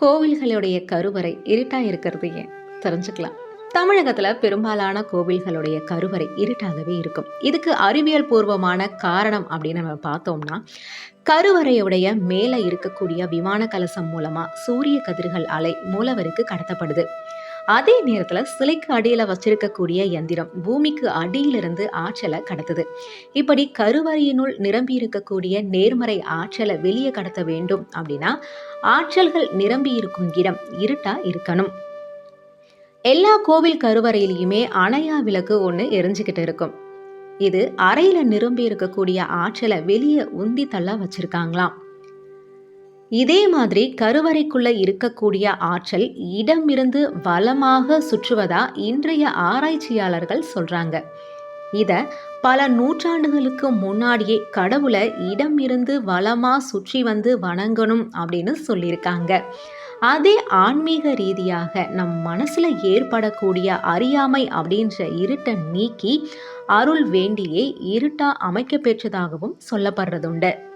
கோவில்களுடைய கருவறை இருட்டா இருக்கிறது ஏன்? தெரிஞ்சுக்கலாம். தமிழகத்துல பெரும்பாலான கோவில்களுடைய கருவறை இருட்டாகவே இருக்கும். இதுக்கு அறிவியல் பூர்வமான காரணம் அப்படின்னு நம்ம பார்த்தோம்னா கருவறையுடைய மேலே இருக்கக்கூடிய விமான கலசம் மூலமா சூரிய கதிர்கள் அலை மூலவருக்கு கடத்தப்படுது. அதே நேரத்தில் சிலைக்கு அடியில் வச்சிருக்கக்கூடிய எந்திரம் பூமிக்கு அடியிலிருந்து ஆற்றலை கடத்துது. இப்படி கருவறையினுள் நிரம்பி இருக்கக்கூடிய நேர்மறை ஆற்றலை வெளியே கடத்த வேண்டும் அப்படின்னா ஆற்றல்கள் நிரம்பி இருக்கும் இடம் இருட்டா இருக்கணும். எல்லா கோவில் கருவறையிலையுமே அணையா விளக்கு ஒன்று எரிஞ்சுக்கிட்டு இருக்கும். இது அறையில நிரம்பி இருக்கக்கூடிய ஆற்றலை வெளியே உந்தி தள்ள வச்சிருக்காங்களாம். இதே மாதிரி கருவறைக்குள்ள இருக்கக்கூடிய ஆற்றல் இடமிருந்து வளமாக சுற்றுவதா இன்றைய ஆராய்ச்சியாளர்கள் சொல்றாங்க. இத பல நூற்றாண்டுகளுக்கு முன்னாடியே கடவுளை இடம் இருந்து சுற்றி வந்து வணங்கணும் அப்படின்னு சொல்லியிருக்காங்க. அதே ஆன்மீக ரீதியாக நம் மனசுல ஏற்படக்கூடிய அறியாமை அப்படின்ற இருட்டை நீக்கி அருள் வேண்டியே இருட்டா அமைக்க பெற்றதாகவும் சொல்லப்படுறதுண்டு.